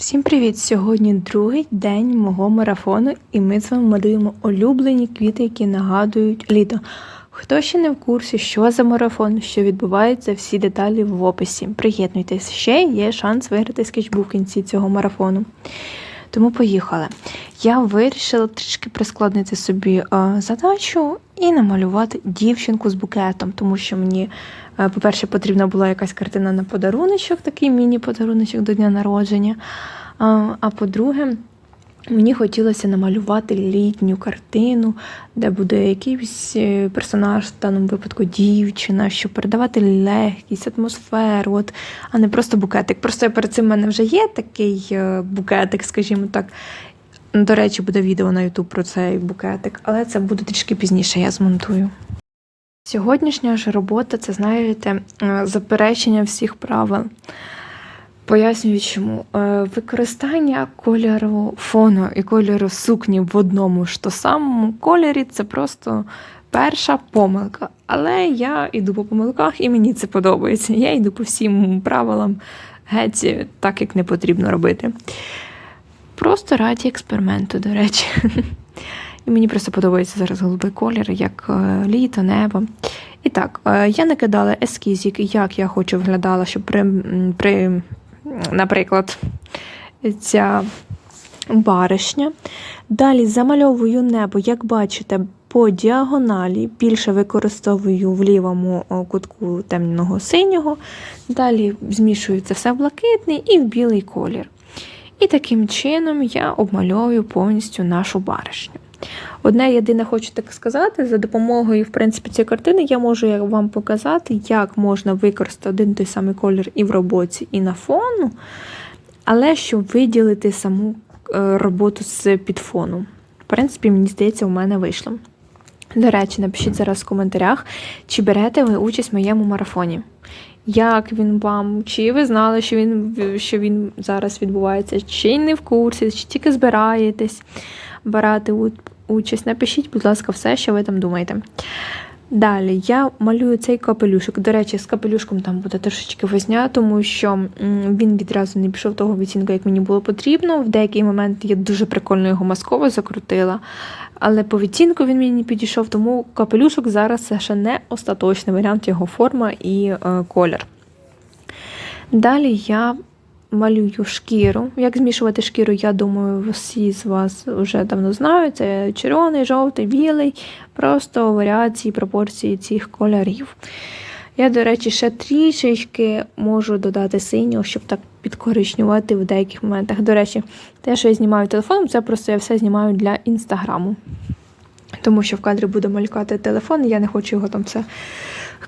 Всім привіт! Сьогодні другий день мого марафону, і ми з вами малюємо улюблені квіти, які нагадують літо. Хто ще не в курсі, що за марафон, що відбувається, всі деталі в описі. Приєднуйтесь, ще є шанс виграти скетчбук кінці цього марафону. Тому поїхали. Я вирішила трішки прискладнити собі е, задачу і намалювати дівчинку з букетом, тому що мені, е, по-перше, потрібна була якась картина на подаруночок, такий міні-подаруночок до дня народження. А, а по-друге, мені хотілося намалювати літню картину, де буде якийсь е, персонаж, в даному випадку дівчина, щоб передавати легкість, атмосферу, от, а не просто букетик. Просто перед цим в мене вже є такий е, букетик, скажімо так. До речі, буде відео на YouTube про цей букетик, але це буде трішки пізніше, я змонтую. Сьогоднішня ж робота це, знаєте, е, заперечення всіх правил. Пояснюю, чому Е, використання кольору фону і кольору сукні в одному ж то самому кольорі це просто перша помилка. Але я йду по помилках і мені це подобається. Я йду по всім правилам геть так, як не потрібно робити. Просто раді експерименту, до речі. І мені просто подобається зараз голубий колір, як е, літо, небо. І так, е, я накидала ескізик, як я хочу виглядала, щоб при, при наприклад, ця баришня. Далі замальовую небо, як бачите, по діагоналі, більше використовую в лівому кутку темного синього. Далі змішую це все в блакитний і в білий колір. І таким чином я обмальовую повністю нашу баришню. Одне єдине хочу так сказати, за допомогою в принципі, цієї картини я можу вам показати, як можна використати один той самий колір і в роботі, і на фону, але щоб виділити саму е, роботу з підфону. В принципі, мені здається, у мене вийшло. До речі, напишіть зараз в коментарях, чи берете ви участь в моєму марафоні. Як він вам? Чи ви знали, що він, що він зараз відбувається, чи не в курсі, чи тільки збираєтесь брати участь? Напишіть, будь ласка, все, що ви там думаєте. Далі я малюю цей капелюшок. До речі, з капелюшком там буде трошечки возня, тому що він відразу не пішов того відцінку, як мені було потрібно. В деякий момент я дуже прикольно його масково закрутила, але по відцінку він мені не підійшов, тому капелюшок зараз це ще не остаточний варіант його форма і е, колір. Далі я малюю шкіру. Як змішувати шкіру, я думаю, всі з вас вже давно знають. Це червоний, жовтий, білий, просто варіації, пропорції цих кольорів. Я, до речі, ще трішечки можу додати синього, щоб так підкоричнювати в деяких моментах. До речі, те, що я знімаю телефоном, це просто я все знімаю для інстаграму. Тому що в кадрі буде малювати телефон, і я не хочу його там все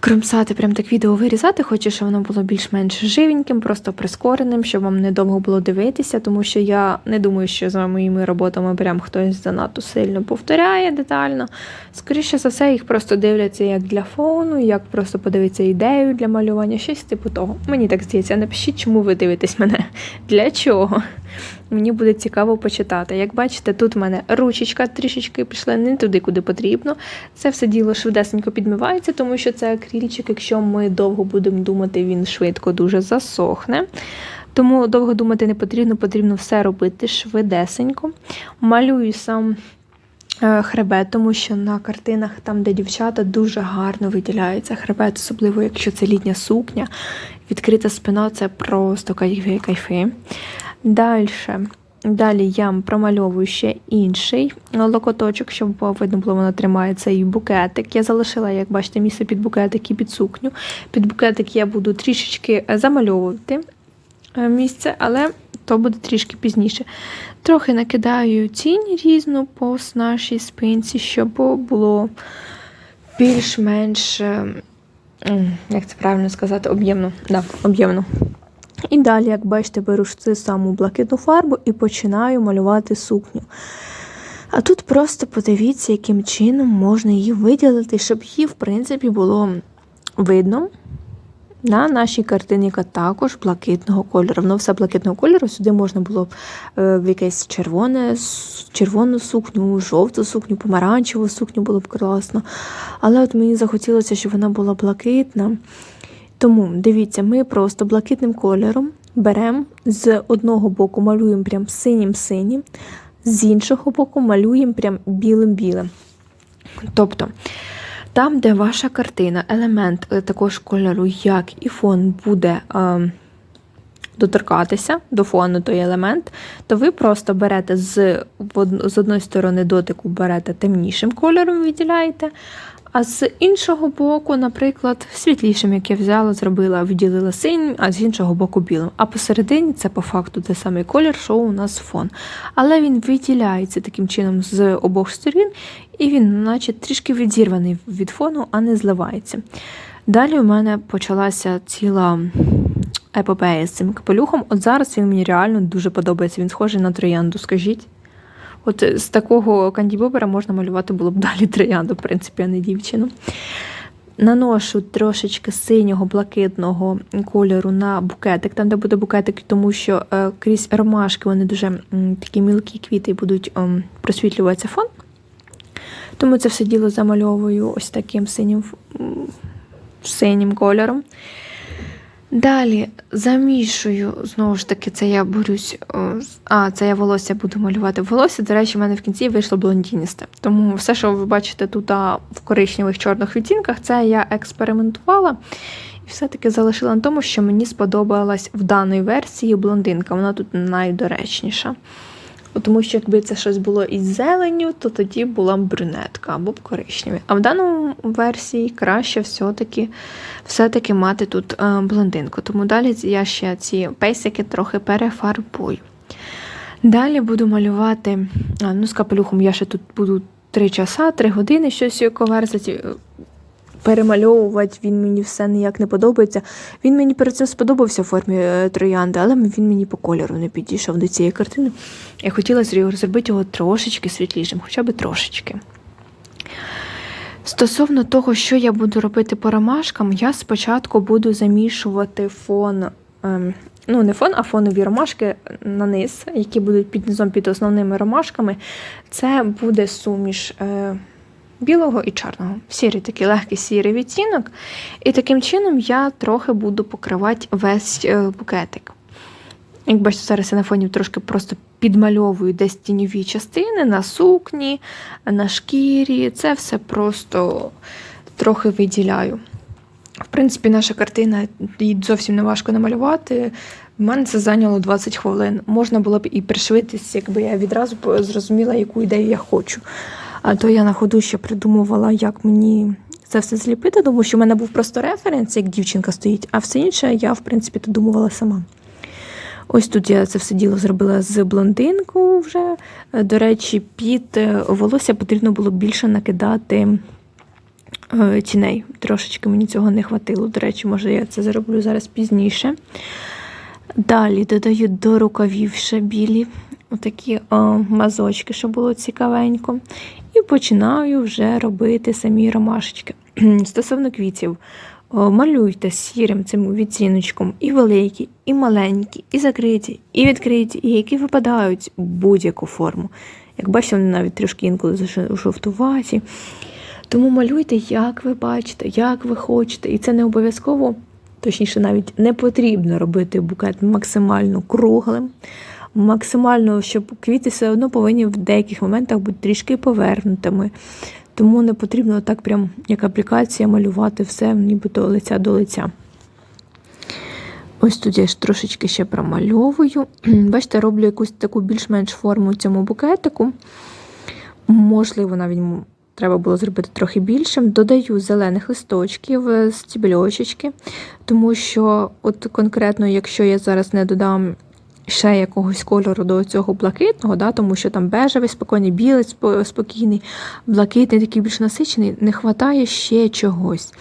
кромсати, прям так відео вирізати. Хочу, щоб воно було більш-менш живеньким, просто прискореним, щоб вам недовго було дивитися, тому що я не думаю, що за моїми роботами прям хтось занадто сильно повторяє детально. Скоріше за все, їх просто дивляться як для фону, як просто подивитися ідею для малювання, щось типу того. Мені так здається, напишіть, чому ви дивитесь мене, для чого. Мені буде цікаво почитати. Як бачите, тут в мене ручечка трішечки пішла не туди, куди потрібно. Це все діло швидесенько підмивається, тому що це акрильчик, якщо ми довго будемо думати, він швидко дуже засохне. Тому довго думати не потрібно, потрібно все робити швидесенько. Малюю сам е, хребет, тому що на картинах, там, де дівчата, дуже гарно виділяється хребет, особливо якщо це літня сукня. Відкрита спина це просто кайфи. Кайфи. Далі. Я промальовую ще інший локоточок, щоб видно було, воно тримає цей букетик. Я залишила, як бачите, місце під букетик і під сукню. Під букетик я буду трішечки замальовувати е, місце, але то буде трішки пізніше. Трохи накидаю тінь різну по нашій спинці, щоб було більш-менш, е, як це правильно сказати, об'ємно. Да, об'ємно. І далі, як бачите, беру цю саму блакитну фарбу і починаю малювати сукню. А тут просто подивіться, яким чином можна її виділити, щоб її, в принципі, було видно на нашій картині, яка також блакитного кольору. Воно все блакитного кольору. Сюди можна було е, в якесь червоне, червону сукню, жовту сукню, помаранчеву сукню було б класно. Але от мені захотілося, щоб вона була блакитна. Тому дивіться, ми просто блакитним кольором беремо з одного боку малюємо прям синім-синім, з іншого боку малюємо прям білим-білим. Тобто, там, де ваша картина, елемент е, також кольору, як і фон буде е, доторкатися до фону той елемент, то ви просто берете з, з одної сторони дотику берете темнішим кольором, виділяєте, а з іншого боку, наприклад, світлішим, як я взяла, зробила, виділила синім, а з іншого боку білим. А посередині це по факту той самий колір, що у нас фон. Але він виділяється таким чином з обох сторін, і він, наче, трішки відірваний від фону, а не зливається. Далі у мене почалася ціла епопея з цим капелюхом. От зараз він мені реально дуже подобається. Він схожий на троянду, скажіть. От з такого кандібобера можна малювати було б далі троянду, в принципі, а не дівчину. Наношу трошечки синього блакитного кольору на букетик, там, де буде букетик, тому що е, крізь ромашки вони дуже такі мілкі квіти будуть ем, просвітлюватися фон. Тому це все діло замальовую ось таким синім, синім кольором. Далі замішую, знову ж таки, це я борюсь. А, це я волосся буду малювати. Волосся, до речі, в мене в кінці вийшло блондіністе. Тому все, що ви бачите тут в коричневих чорних відтінках, це я експериментувала. І все-таки залишила на тому, що мені сподобалась в даній версії блондинка. Вона тут найдоречніша. Тому що якби це щось було із зеленню, то тоді була б брюнетка або б коричневі. А в даному версії краще все-таки все-таки мати тут е, блондинку. Тому далі я ще ці пейсики трохи перефарбую. Далі буду малювати, ну з капелюхом я ще тут буду 3 часа, 3 години щось коверсити. Перемальовувати він мені все ніяк не подобається. Він мені перед цим сподобався в формі е, троянди, але він мені по кольору не підійшов до цієї картини. Я хотіла зробити його трошечки світлішим, хоча б трошечки. Стосовно того, що я буду робити по ромашкам, я спочатку буду замішувати фон. ем, Ну, не фон, а фонові ромашки на низ, які будуть під низом під основними ромашками. Це буде суміш е, білого і чорного. Сірий такий легкий сірий відтінок. І таким чином я трохи буду покривати весь е, букетик. Як бачите, зараз я на фоні трошки просто підмальовую десь тіньові частини на сукні, на шкірі. Це все просто трохи виділяю. В принципі, наша картина її зовсім не важко намалювати. У мене це зайняло 20 хвилин. Можна було б і пришвидшитись, якби я відразу зрозуміла, яку ідею я хочу. А то я на ходу ще придумувала, як мені це все зліпити, тому що в мене був просто референс, як дівчинка стоїть, а все інше я, в принципі, додумувала сама. Ось тут я це все діло зробила з блондинку вже. Е, До речі, під е, волосся потрібно було більше накидати е, тіней. Трошечки мені цього не хватило. До речі, може, я це зроблю зараз пізніше. Далі додаю до рукавів ще білі отакі о, мазочки, щоб було цікавенько. І починаю вже робити самі ромашечки. Стосовно квітів, малюйте сірим цим відціночком і великі, і маленькі, і закриті, і відкриті, і які випадають в будь-яку форму. Як бачите, вони навіть трішки інколи жовтуваті. Тому малюйте, як ви бачите, як ви хочете. І це не обов'язково, точніше, навіть не потрібно робити букет максимально круглим. Максимально, щоб квіти все одно повинні в деяких моментах бути трішки повернутими. Тому не потрібно так, прям як аплікація, малювати все нібито лиця до лиця. Ось тут я ж трошечки ще промальовую. Бачите, роблю якусь таку більш-менш форму цьому букетику. Можливо, навіть треба було зробити трохи більшим. Додаю зелених листочків, е, стібльочечки, тому що, от конкретно, якщо я зараз не додам ще якогось кольору до цього блакитного, да, тому що там бежевий, спокійний, білий, спокійний, блакитний, такий більш насичений, не вистачає ще чогось.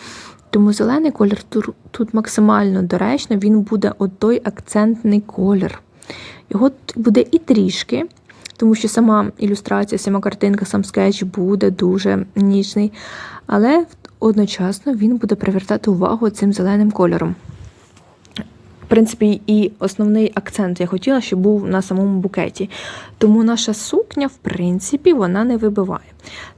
Тому зелений колір тур- тут максимально доречно, він буде от той акцентний колір. Його буде і трішки, тому що сама ілюстрація, сама картинка, сам скетч буде дуже ніжний, але одночасно він буде привертати увагу цим зеленим кольором. Принципі, і основний акцент я хотіла, щоб був на самому букеті. Тому наша сукня, в принципі, вона не вибиває.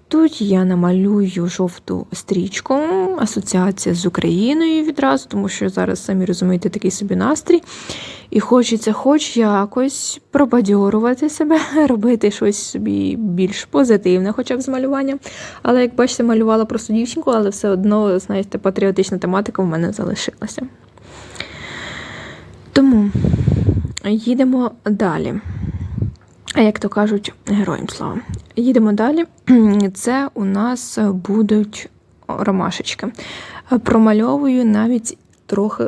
Тут я намалюю жовту стрічку, асоціація з Україною відразу, тому що зараз, самі розумієте, такий собі настрій. І хочеться хоч якось пробадьорувати себе, робити щось собі більш позитивне, хоча б з малюванням. Але, як бачите, малювала просто дівчинку, але все одно, знаєте, патріотична тематика в мене залишилася. Тому їдемо далі. А як то кажуть, героям слава. Їдемо далі. Це у нас будуть ромашечки. Промальовую навіть трохи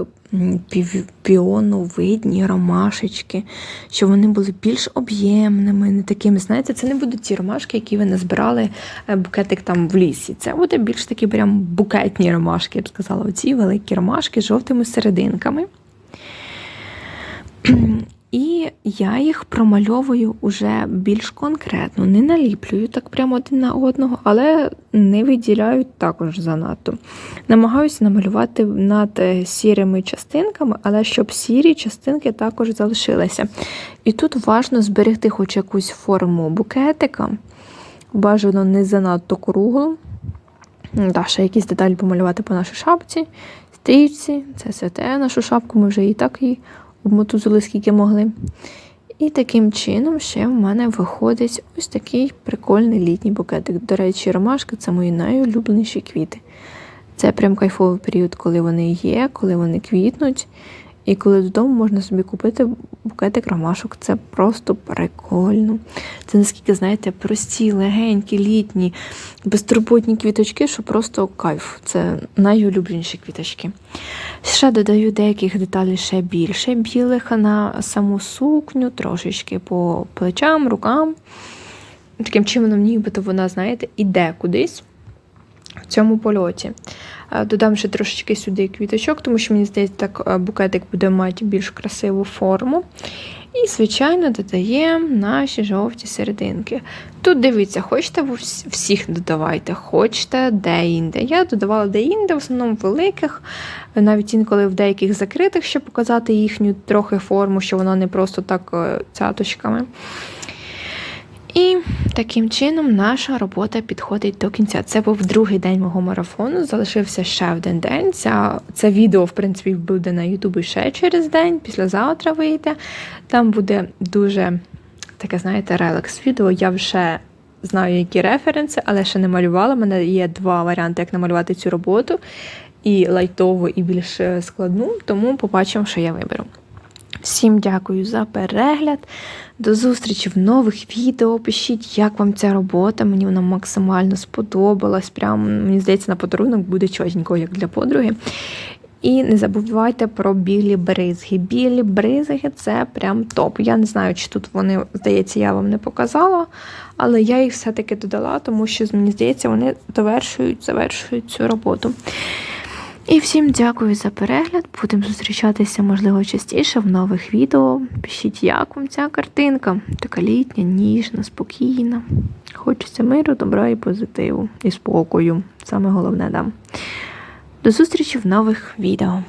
піоновидні ромашечки, щоб вони були більш об'ємними, не такими. Знаєте, це не будуть ті ромашки, які ви назбирали е, букетик там в лісі. Це буде більш такі прям букетні ромашки, я б сказала, оці великі ромашки з жовтими серединками. І я їх промальовую уже більш конкретно, не наліплюю так прямо один на одного, але не виділяю також занадто. Намагаюся намалювати над сірими частинками, але щоб сірі частинки також залишилися. І тут важливо зберегти хоч якусь форму букетика, бажано не занадто круглу. Да, ще якісь деталі помалювати по нашій шапці, стрічці, це святе нашу шапку, ми вже і так її обмотузили, скільки могли. І таким чином ще в мене виходить ось такий прикольний літній букетик. До речі, ромашки це мої найулюбленіші квіти. Це прям кайфовий період, коли вони є, коли вони квітнуть. І коли додому можна собі купити букетик ромашок, це просто прикольно. Це наскільки, знаєте, прості, легенькі, літні, безтурботні квіточки, що просто кайф. Це найулюбленіші квіточки. Ще додаю деяких деталей ще більше білих на саму сукню, трошечки по плечам, рукам. Таким чином, нібито вона, знаєте, іде кудись в цьому польоті. Додам ще трошечки сюди квіточок, тому що, мені здається, так букетик буде мати більш красиву форму. І, звичайно, додаємо наші жовті серединки. Тут дивіться, хочете всіх додавайте, хочете де-інде. Я додавала де-інде, в основному великих, навіть інколи в деяких закритих, щоб показати їхню трохи форму, що вона не просто так е, цяточками. І таким чином наша робота підходить до кінця. Це був другий день мого марафону. Залишився ще один день. Ця, Це відео, в принципі, буде на Ютубі ще через день, післязавтра вийде. Там буде дуже таке, знаєте, релакс-відео. Я вже знаю, які референси, але ще не малювала. У мене є два варіанти, як намалювати цю роботу. І лайтову, і більш складну, тому побачимо, що я виберу. Всім дякую за перегляд. До зустрічі в нових відео. Пишіть, як вам ця робота. Мені вона максимально сподобалась. Прям, мені здається, на подарунок буде чотенько, як для подруги. І не забувайте про білі бризги. Білі бризги це прям топ. Я не знаю, чи тут вони, здається, я вам не показала, але я їх все-таки додала, тому що, мені здається, вони довершують, завершують цю роботу. І всім дякую за перегляд. Будемо зустрічатися, можливо, частіше в нових відео. Пишіть, як вам ця картинка. Така літня, ніжна, спокійна. Хочеться миру, добра і позитиву, і спокою. Саме головне, да. До зустрічі в нових відео.